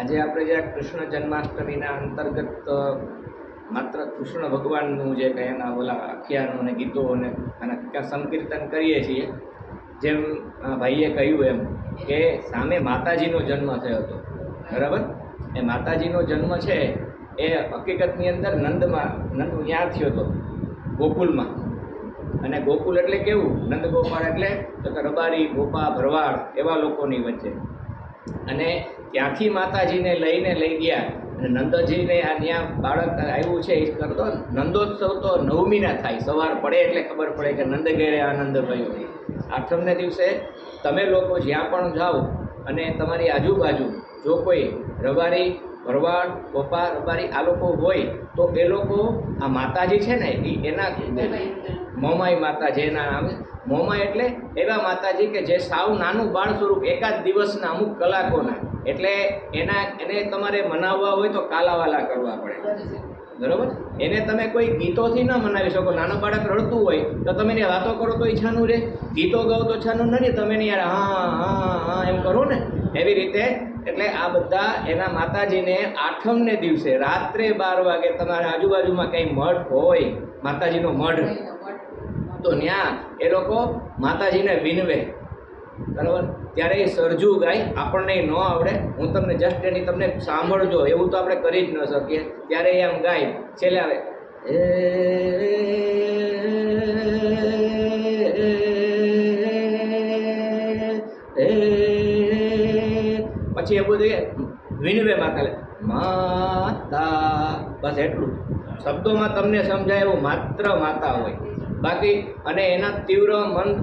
આજે આપણે જે કૃષ્ણ જન્માષ્ટમીના અંતર્ગત માત્ર કૃષ્ણ ભગવાનનું જે કંઈ એના ઓલા આખ્યાનો અને ગીતો અને આના સંકીર્તન કરીએ છીએ, જેમ ભાઈએ કહ્યું એમ કે સામે માતાજીનો જન્મ થયો હતો. બરાબર? એ માતાજીનો જન્મ છે એ હકીકતની અંદર નંદમાં, નંદ ત્યાં થયો હતો? ગોકુલમાં. અને ગોકુલ એટલે કેવું? નંદ ગોપાળ એટલે, તો કે રબારી, ગોપા, ભરવાડ એવા લોકોની વચ્ચે. અને ત્યાંથી માતાજીને લઈને લઈ ગયા. અને નંદજીને આ ત્યાં બાળક આવ્યું છે, એ કરતો નંદોત્સવ તો નવમીના થાય, સવાર પડે એટલે ખબર પડે કે નંદ ઘેરે આનંદ ભયો આઠમને દિવસે તમે લોકો જ્યાં પણ જાઓ અને તમારી આજુબાજુ જો કોઈ રબારી, ભરવાડ કોપા રબારી આ લોકો હોય, તો એ લોકો આ માતાજી છે ને, એ એના મોમાઈ માતા જેના નામે. મોમાઈ એટલે એવા માતાજી કે જે સાવ નાનું બાળ સ્વરૂપ એકાદ દિવસના અમુક કલાકોના. એટલે એના એને તમારે મનાવવા હોય તો કાલાવાલા કરવા પડે. બરોબર? એને તમે કોઈ ગીતોથી ન મનાવી શકો. નાનો બાળક રડતું હોય તો તમે એને વાતો કરો તો ઈચ્છાનું છાનું રહે ગીતો ગાઓ તો છાનું નથી. તમે એને યાર હા હા હા એમ કરો ને. એવી રીતે એટલે આ બધા એના માતાજીને આઠમને દિવસે રાત્રે બાર વાગે તમારા આજુબાજુમાં કંઈ મઠ હોય માતાજીનો મઢ તો ત્યાં એ લોકો માતાજીને વિનવે. બરાબર? ત્યારે એ સરજુ ગાય આપણને ન આવડે. હું તમને જસ્ટ એની તમને સાંભળજો. એવું તો આપણે કરી જ ન શકીએ. ત્યારે એ આમ ગાય છેલ્લે આવે પછી એ બધું વિનવે માતા માતા. બસ એટલું. શબ્દોમાં તમને સમજાય એવું માત્ર માતા હોય. બાકી અને એના તીવ્ર મંદ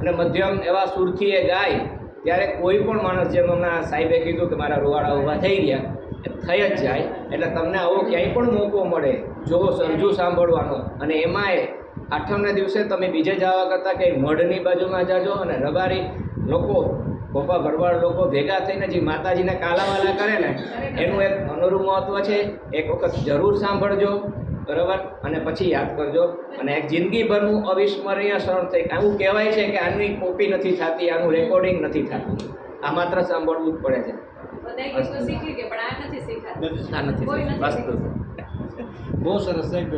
અને મધ્યમ એવા સુરથી એ ગાય, ત્યારે કોઈ પણ માણસ જેમ હમણાં સાહેબે કીધું કે મારા રૂવાડા ઊભા થઈ ગયા, એ થઈ જ જાય. એટલે તમને આવો ક્યાંય પણ મોકો મળે. જો સરજુ સાંભળવાનો. અને એમાંય આઠમના દિવસે તમે બીજે જવા કરતાં કે મઢની બાજુમાં જાજો અને રબારી લોકો ગોપા ભરવાડ લોકો ભેગા થઈને જે માતાજીને કાલાવાલા કરે ને, એનું એક અનુરૂપ મહત્ત્વ છે. એક વખત જરૂર સાંભળજો. બરાબર? અને પછી યાદ કરજો અને એક જિંદગીભરનું અવિસ્મરણીય ક્ષણ થઈ આવું કહેવાય છે કે આની કોપી નથી થતી આનું રેકોર્ડિંગ નથી થતું. આ માત્ર સાંભળવું જ પડે છે. બહુ સરસ સાહેબ